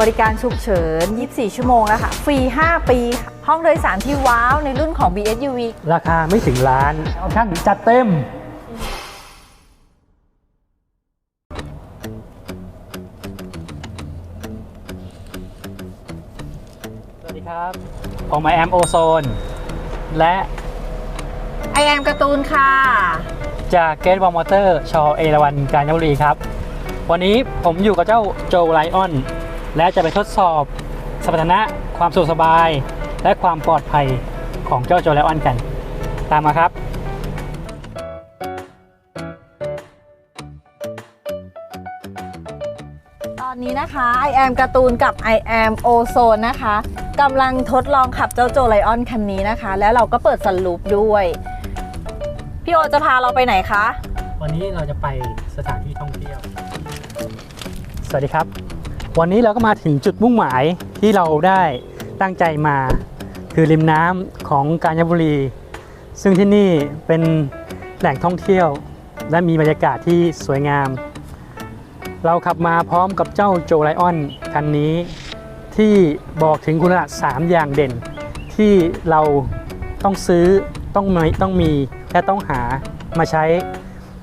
บริการฉุกเฉิน 24 ชั่วโมงแล้วค่ะฟรี 5 ปีค่ะห้องโดยสารที่ว้าวในรุ่นของ BSUV ราคาไม่ถึงล้านออปชั่นจัดเต็ม สวัสดีครับ ผมไอแอมโอโซน และไอแอมการ์ตูนค่ะ จากเกตวอลมอเตอร์ ชอเอราวันกาญจนบุรีครับ วันนี้ผมอยู่กับเจ้าโจไลออน และจะไปทดสอบสมรรถนะความสะดวกสบาย และความปลอดภัยของเจ้าโจไลออนกัน ตามมาครับ ตอนนี้นะคะ I am การ์ตูนกับ I am Ozone นะคะกำลังทดลองขับเจ้าโจไลออนคันนี้นะคะ แล้วเราก็เปิดสันลูปด้วย พี่โอจะพาเราไปไหนคะ วันนี้เราจะไปสถานที่ท่องเที่ยว สวัสดีครับ วันนี้เราก็มาถึงจุดมุ่งหมายที่เราได้ตั้งใจมา คือริมน้ำของกาญจนบุรี ซึ่งที่นี่เป็นแหล่งท่องเที่ยว และมีบรรยากาศที่สวยงาม เราขับมาพร้อมกับเจ้าโจไลออนคันนี้ ที่บอกถึงคุณลักษณะ3อย่างเด่น ที่เราต้องซื้อต้องมีต้องมีและต้องหามาใช้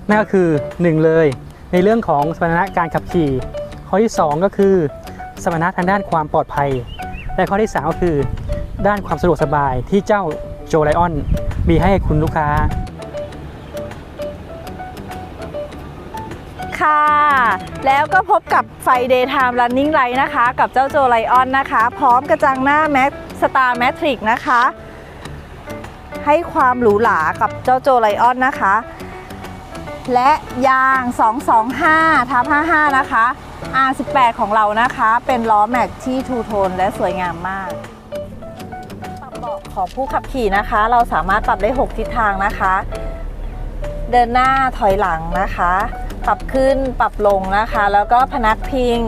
นั่นก็คือ 1 เลย ในเรื่องของสมรรถนะการขับขี่ ข้อที่ 2 ก็คือสมรรถนะทางด้านความปลอดภัย และข้อที่ 3 ก็คือ ด้านความสะดวกสบายที่เจ้าโจไลออนมีให้คุณลูกค้า ค่ะ แล้วก็พบกับไฟ Daytime Running Light นะคะ กับเจ้าโจไลออนนะคะ พร้อมกระจังหน้าแม็กสตาร์แมทริกนะคะ ให้ความหรูหรากับเจ้าโจไลออนนะคะ และยาง 225ทับ55 นะคะ R18 ของเรานะคะ เป็นล้อแม็กที่ทูโทนและสวยงามมาก ปรับเบาะของผู้ขับขี่นะคะ เราสามารถปรับได้ 6 ทิศทางนะคะ เดินหน้าถอยหลังนะคะ ปรับขึ้นปรับลงนะคะ แล้วก็พนักพิง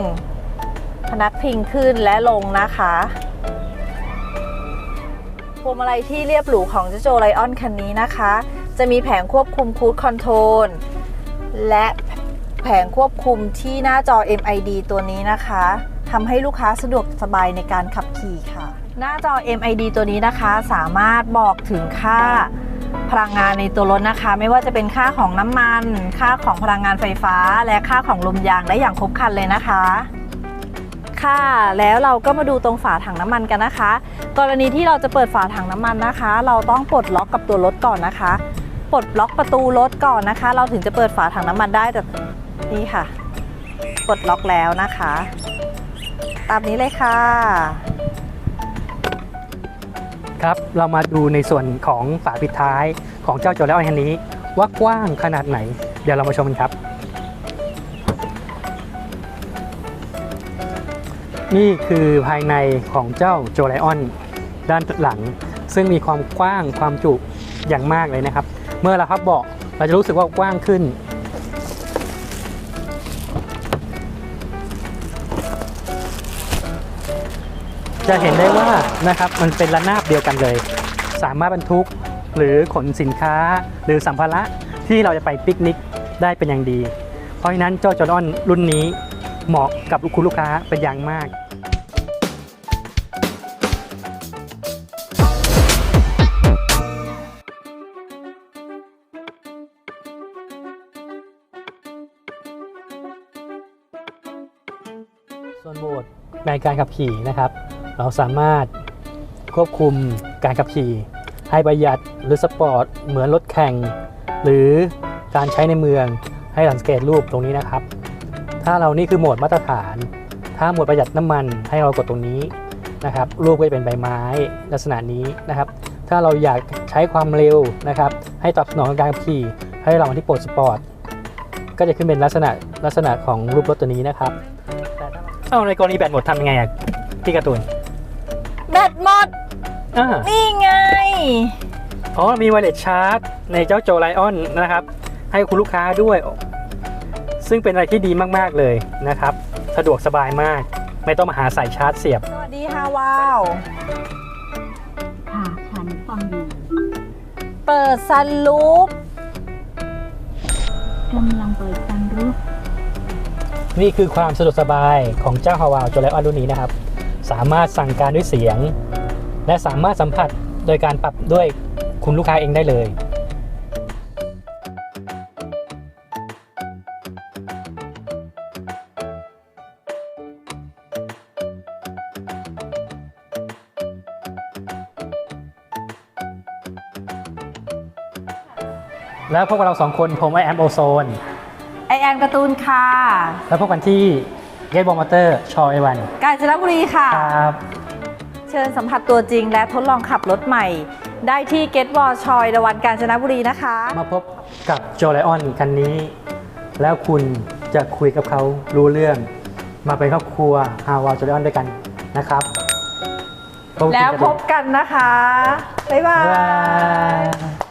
พนักพิงขึ้นและลงนะคะพวงมาลัยที่เรียบหรูของเจ้าโจไลออนคันนี้นะคะ จะมีแผงควบคุมคู i คอนโทรลและแผงควบคุมที่หน้าจอ MID ตัวนี้นะคะทำให้ลูกค้าสะดวกสบายในการขับขี่ค่ะ หน้าจอ MID ตัวนี้นะคะสามารถบอกถึงค่าพลังงานในตัวรถนะคะ ไม่ว่าจะเป็นค่าของน้ำมัน ค่าของพลังงานไฟฟ้า และค่าของลมยางได้อย่างครบครันเลยนะคะ ค่ะแล้วเราก็มาดูตรงฝาถังน้ำมันกันนะคะ กรณีที่เราจะเปิดฝาถังน้ำมันนะคะ เราต้องปลดล็อกกับตัวรถก่อนนะคะ ปลดล็อกประตูรถก่อนนะคะ เราถึงจะเปิดฝาถังน้ำมันได้แต่นี่ค่ะ ปลดล็อกแล้วนะคะ ตามนี้เลยค่ะครับเรามาดูในส่วนของฝาปิดท้ายของเจ้าโจไลออนคันนี้ ว่ากว้างขนาดไหน เดี๋ยวเรามาชมกันครับ นี่คือภายในของเจ้าโจไลออนด้านหลัง ซึ่งมีความกว้างความจุอย่างมากเลยนะครับ เมื่อเราพับเบาะเราจะรู้สึกว่ากว้างขึ้น จะเห็นได้ว่านะครับมันเป็นระนาบเดียวกันเลย สามารถบรรทุกหรือขนสินค้าหรือสัมภาระที่เราจะไปปิกนิกได้เป็นอย่างดี เพราะฉะนั้นเจ้าจอร์ดอนรุ่นนี้เหมาะกับคุณลูกค้าเป็นอย่างมาก ส่วนโหมดในการขับขี่นะครับ เราสามารถควบคุมการขับขี่ ให้ประหยัดหรือสปอร์ตเหมือนรถแข่ง หรือการใช้ในเมืองให้สังเกตรูปตรงนี้นะครับ ถ้าเรานี่คือโหมดมาตรฐาน ถ้าโหมดประหยัดน้ำมันให้เรากดตรงนี้นะครับ รูปก็จะเป็นใบไม้ลักษณะนี้นะครับ ถ้าเราอยากใช้ความเร็วนะครับ ให้ตอบสนองการขับขี่ ให้เรามาที่โหมดสปอร์ตก็จะขึ้นเป็นลักษณะลักษณะของรูปรถตัวนี้นะครับ เอาในกรณีแบตหมดทำยังไงอะพี่การ์ตูนแบตหมด อ่านี่ไง อ๋อมีไวเลสชาร์จในเจ้าโจไลออนนะครับ ให้คุณลูกค้าด้วย ซึ่งเป็นอะไรที่ดีมากๆเลยนะครับ สะดวกสบายมาก ไม่ต้องมาหาสายชาร์จเสียบ สวัสดีค่ะว้าว ค่ะฉันฟังอยู่เปิดซันลูปกำลังเปิดซันรูฟ นี่คือความสะดวกสบายของเจ้าฮาวาวโจไลออนรุ่นนี้นะครับ สามารถสั่งการด้วยเสียง และสามารถสัมผัสโดยการปรับด้วยคุณลูกค้าเองได้เลย แล้วพบกับเราสองคนผมไอแอมโอโซน แอนการ์ตูนค่ะ แล้วพบกันที่เกตบอมอเตอร์ชอเอวันกาญจนบุรีค่ะ ครับ เชิญสัมผัสตัวจริงและทดลองขับรถใหม่ ได้ที่เกตวอลชอยดวันกาญจนบุรีนะคะ มาพบกับโจไลออนคันนี้ แล้วคุณจะคุยกับเขารู้เรื่อง มาเป็นครอบครัวฮาวาโจไลออนด้วยกันนะครับพบกันแล้วพบกันนะคะ บ๊ายบาบ๊ายบายย